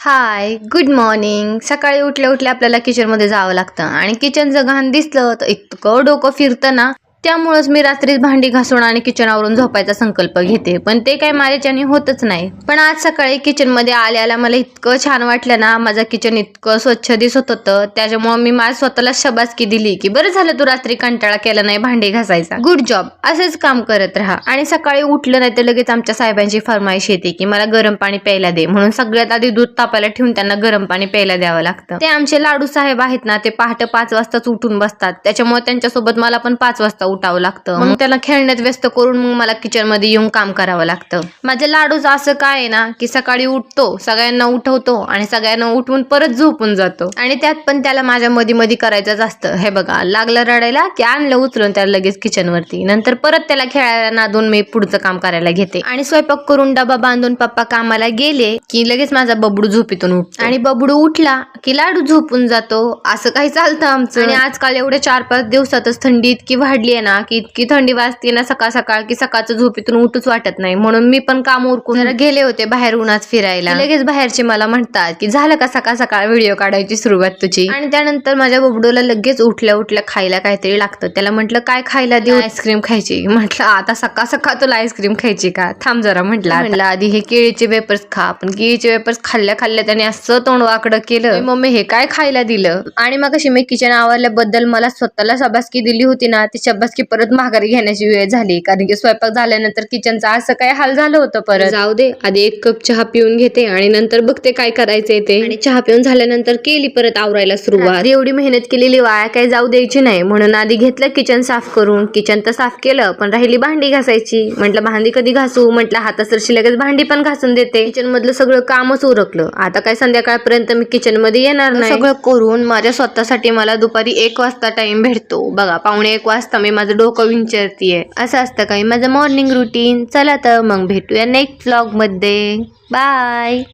Hi good morning सकाळी उठल्या उठल्या आपल्याला किचनमध्ये जावं लागतं. आणि किचनचं घाण दिसलं तर इतकं डोकं फिरतं ना. त्यामुळंच मी रात्रीच भांडी घासून आणि किचनावरून झोपायचा संकल्प घेते. पण ते काय माझ्याच्याने होतच नाही. पण आज सकाळी किचनमध्ये आल्याला मला इतकं छान वाटलं ना माझं किचन इतकं स्वच्छ दिसत होतं. त्याच्यामुळे मी माझ्या स्वतःला शबासकी दिली की बरं झालं तू रात्री कंटाळा केला नाही भांडी घासायचा. गुड जॉब असेच काम करत राहा. आणि सकाळी उठलं नाही तर लगेच आमच्या साहेबांची फरमाईश येते की मला गरम पाणी प्यायला दे. म्हणून सगळ्यात आधी दूध तापायला ठेवून त्यांना गरम पाणी प्यायला द्यावं लागतं. ते आमचे लाडू साहेब आहेत ना ते पहाटे पाच वाजताच उठून बसतात. त्याच्यामुळे त्यांच्यासोबत मला पण पाच वाजता उठावं लागतं. मग त्याला खेळण्यात व्यस्त करून मग मला किचनमध्ये येऊन काम करावं लागतं. माझ्या लाडूचं असं काय आहे ना की सकाळी उठतो सगळ्यांना उठवतो आणि सगळ्यांना उठवून परत झोपून जातो. आणि त्यात पण त्याला माझ्या मध्ये मध्ये करायचंच असतं हे बघा लागलं रडायला की आणलं उचलून त्याला लगेच किचन वरती. नंतर परत त्याला खेळायला नादून मी पुढचं काम करायला घेते. आणि स्वयंपाक करून डबा बांधून पप्पा कामाला गेले की लगेच माझा बबडू झोपेतून उठतो. आणि बबडू उठला की लाडू झोपून जातो. असं काही चालतं आमचं. आणि आजकाल एवढ्या चार पाच दिवसातच थंडी इतकी वाढली आहे ना की इतकी थंडी वाजते ना सकाळ सकाळ की सकाळचं झोपेतून उठूच वाटत नाही. म्हणून मी पण काम उरकून जरा गेले होते बाहेर उन्हात फिरायला लगेच बाहेरचे मला म्हणतात की झालं का सकाळ सकाळ व्हिडिओ काढायची सुरुवात तुझी? आणि त्यानंतर माझ्या बबडूला लगेच उठल्या उठल्या खायला काहीतरी लागतं. त्याला म्हटलं काय खायला देऊ? आईस्क्रीम खायची. म्हटलं आता सकाळ सकाळ तुला आईस्क्रीम खायची का? थांब जरा म्हटलं. म्हटलं आधी हे केळीचे वेपर्स खा. पण केळीचे वेपर्स खाल्ल्या खाल्ल्या त्याने असं तोंड वाकडं केलं. मम्मी हे काय खायला दिलं? आणि मग अशी मी किचन आवरल्याबद्दल मला स्वतःला शबासकी दिली होती ना ती शबासकी परत माघारी घेण्याची वेळ झाली. कारण की स्वयंपाक झाल्यानंतर किचनचा असं काय हाल झालं होतं परत. जाऊ दे आधी एक कप चहा पिऊन घेते आणि नंतर बघते काय करायचंय ते. आणि चहा पिऊन झाल्यानंतर केली परत आवरायला सुरुवात. एवढी मेहनत केलेली वाया काय जाऊ द्यायची नाही. म्हणून आधी घेतलं किचन साफ करून. किचन तर साफ केलं पण राहिली भांडी घासायची. म्हटलं भांडी कधी घासू? म्हटलं हातासरशी लगेच भांडी पण घासून देते. किचन मधलं सगळं कामच उरकलं. आता काय संध्याकाळपर्यंत मी किचनमध्ये येणार नाही. सगळं करून माझ्या स्वतःसाठी मला दुपारी एक वाजता टाइम भेटतो. बघा पावणे एक वाजता मी माझं डोकं विंचरतीये. असं असतं काही. माझं मॉर्निंग रुटीन चला तर मग भेटूया नेक्स्ट व्लॉगमध्ये बाय